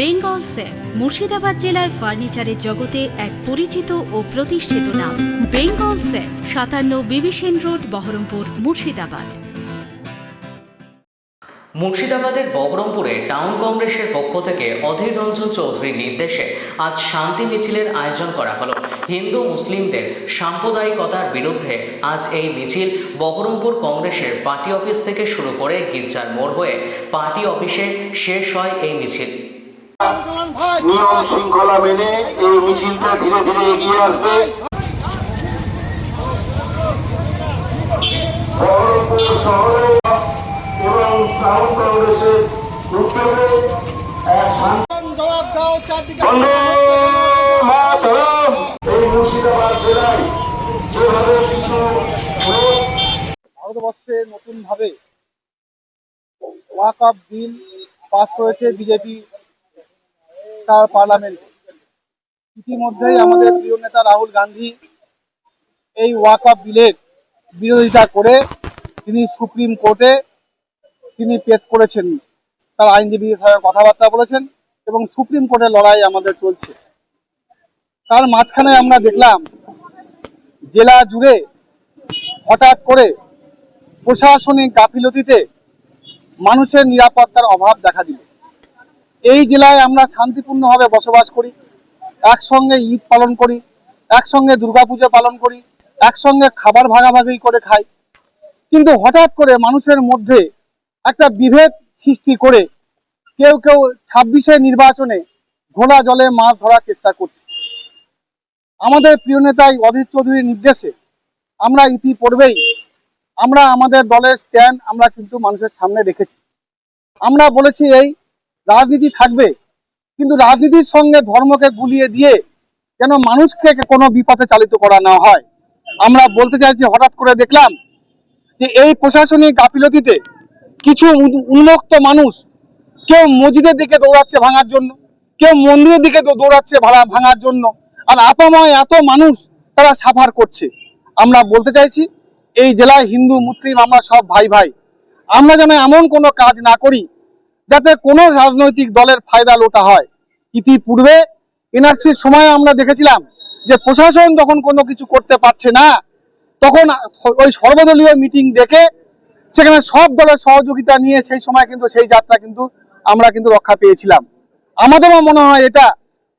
Bengal safe, Murshidabad জেলায় ফার্নিচারের জগতে এক পরিচিত ও প্রতিষ্ঠিত নাম। বেঙ্গল সেফ, সাতান্ন বিবিসেন রোড, বহরমপুর, মুর্শিদাবাদ। মুর্শিদাবাদের বহরমপুরে টাউন কংগ্রেসের পক্ষ থেকে অধীর রঞ্জন চৌধুরীর নির্দেশে আজ শান্তি মিছিলের আয়োজন করা হলো। হিন্দু মুসলিমদের সাম্প্রদায়িকতার বিরুদ্ধে আজ এই মিছিল বহরমপুর কংগ্রেসের পার্টি অফিস থেকে শুরু করে গির্জার মোড় হয়ে পার্টি অফিসে শেষ হয় এই মিছিল। নিয়ম শৃঙ্খলা মেনে এই মিছিলটা ধীরে ধীরে এগিয়ে আসবে। বহরমপুর শহরে এবং ভারতবর্ষে নতুন ভাবে ওয়াক আপ বিল পাস করেছে বিজেপি পার্লামেন্টে। ইতিমধ্যেই আমাদের প্রিয় নেতা রাহুল গান্ধী এই ওয়াক আপ বিলের বিরোধিতা করে তিনি সুপ্রিম কোর্টে তিনি পেশ করেছেন। তার আইনজীবীর সঙ্গে কথাবার্তা বলেছেন এবং সুপ্রিম কোর্টের লড়াই আমাদের চলছে। তার মাঝখানে আমরা দেখলাম জেলা জুড়ে হঠাৎ করে প্রশাসনিক গাফিলতিতে মানুষের নিরাপত্তার অভাব দেখা দিল। এই জেলায় আমরা শান্তিপূর্ণভাবে বসবাস করি, একসঙ্গে ঈদ পালন করি, একসঙ্গে দুর্গাপুজো পালন করি, একসঙ্গে খাবার ভাগাভাগি করে খাই। কিন্তু হঠাৎ করে মানুষের মধ্যে একটা বিভেদ সৃষ্টি করে কেউ কেউ ছাব্বিশে নির্বাচনে ঘোলা জলে মাছ ধরার চেষ্টা করছে। আমাদের প্রিয় নেতাই অধীর চৌধুরীর নির্দেশে আমরা ইতিপূর্বেই আমরা আমাদের দলের স্ট্যান্ড আমরা কিন্তু মানুষের সামনে রেখেছি। আমরা বলেছি এই রাজনীতি থাকবে, কিন্তু রাজনীতির সঙ্গে ধর্মকে গুলিয়ে দিয়ে যেন মানুষকে কোনো বিপথে চালিত করা না হয়। আমরা বলতে চাইছি হঠাৎ করে দেখলাম যে এই প্রশাসনিক গাফিলতিতে কিছু উন- উন্মুক্ত মানুষ কেউ মসজিদের দিকে দৌড়াচ্ছে ভাঙার জন্য, কেউ মন্দিরের দিকে দৌড়াচ্ছে ভাড়া ভাঙার জন্য, আর আপাময় এত মানুষ তারা সাফার করছে। আমরা বলতে চাইছি, এই জেলায় হিন্দু, মুসলিম, আমরা সব ভাই ভাই আমরা যেন এমন কোনো কাজ না করি যাতে কোনো রাজনৈতিক দলের ফায়দা লোটা হয়। ইতিপূর্বে এনআরসির সময় আমরা দেখেছিলাম যে প্রশাসন যখন কোনো কিছু করতে পারছে না, তখন ওই সর্বদলীয় মিটিং ডেকে সেখানে সব দলের সহযোগিতা নিয়ে সেই সময় কিন্তু সেই যাত্রা কিন্তু আমরা কিন্তু রক্ষা পেয়েছিলাম। আমাদেরও মনে হয় এটা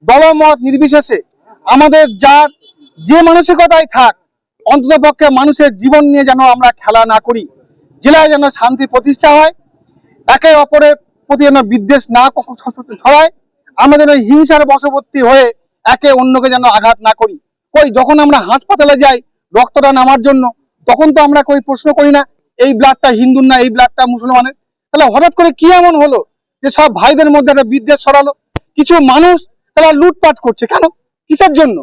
দলমত নির্বিশেষে আমাদের যার যে মানসিকতায় থাক, অন্তত পক্ষে মানুষের জীবন নিয়ে যেন আমরা খেলা না করি, জেলায় যেন শান্তি প্রতিষ্ঠা হয়, একে অপরের প্রতি যেন বিদ্বেষ না ছড়ায়, আমরা যেন হিংসার বশবর্তী হয়ে একে অন্যকে যেন আঘাত না করি। কই, যখন আমরা হাসপাতালে যাই রক্তটা নামার জন্য, তখন তো আমরা কই প্রশ্ন করি না, এই ব্লাডটা হিন্দুর না, এই ব্লাডটা মুসলমানের? তাহলে হঠাৎ করে কি এমন হলো যে সব ভাইদের মধ্যে একটা বিদ্বেষ ছড়ালো? কিছু মানুষ তারা লুটপাট করছে কেন? কিসের জন্য?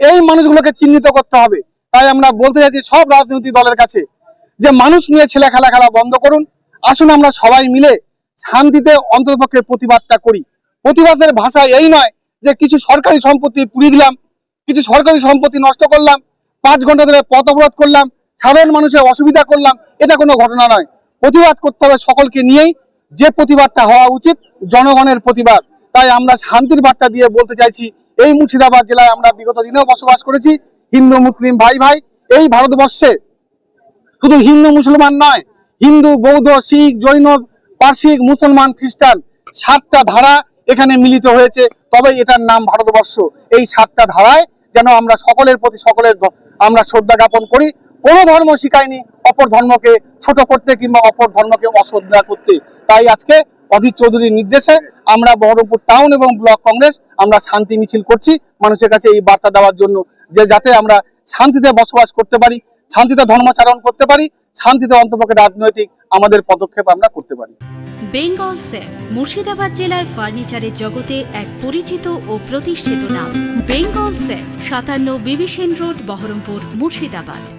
এই মানুষগুলোকে চিহ্নিত করতে হবে। তাই আমরা বলতে চাইছি সব রাজনৈতিক দলের কাছে যে মানুষ নিয়ে ছেলে খেলা খেলা বন্ধ করুন। আসুন আমরা সবাই মিলে শান্তিতে অন্ততপক্ষে প্রতিবাদটা করি। প্রতিবাদের ভাষা এই নয় যে কিছু সরকারি সম্পত্তি পুড়িয়ে দিলাম, কিছু সরকারি সম্পত্তি নষ্ট করলাম, পাঁচ ঘণ্টা ধরে পথ অবরোধ করলাম, সাধারণ মানুষের অসুবিধা করলাম, এটা কোনো ঘটনা নয়। প্রতিবাদ করতে হবে সকলকে নিয়েই। যে প্রতিবাদটা হওয়া উচিত, জনগণের প্রতিবাদ। তাই আমরা শান্তির বার্তা দিয়ে বলতে চাইছি, এই মুর্শিদাবাদ জেলায় আমরা বিগত দিনেও বসবাস করেছি, হিন্দু, মুসলিম, ভাই ভাই, এই ভারতবর্ষে। শুধু হিন্দু মুসলমান নয়, হিন্দু, বৌদ্ধ, শিখ, জৈন পার্সিক মুসলমান খ্রিস্টান সাতটা ধারা এখানে মিলিত হয়েছে। তবে এটার নাম ভারতবর্ষ। এই সাতটা ধারায় যেন আমরা সকলের প্রতি সকলের আমরা শ্রদ্ধা জ্ঞাপন করি। কোনো ধর্ম শিখায়নি অপর ধর্মকে ছোট করতে কিংবা অপর ধর্মকে অশ্রদ্ধা করতে। তাই আজকে অধীর চৌধুরীর নির্দেশে আমরা বহরমপুর টাউন এবং ব্লক কংগ্রেস আমরা শান্তি মিছিল করছি। মানুষের কাছে এই বার্তা দেওয়ার জন্য যে যাতে আমরা শান্তিতে বসবাস করতে পারি, শান্তিতে ধর্মাচরণ করতে পারি, শান্তিতে অন্তপক্ষে রাজনৈতিক আমাদের পদক্ষেপ আমরা করতে পারি। বেঙ্গল সেফ, মুর্শিদাবাদ জেলায় ফার্নিচারের জগতে এক পরিচিত ও প্রতিষ্ঠিত নাম। বেঙ্গল সেফ, সাতান্ন বিবিসেন রোড, বহরমপুর, মুর্শিদাবাদ।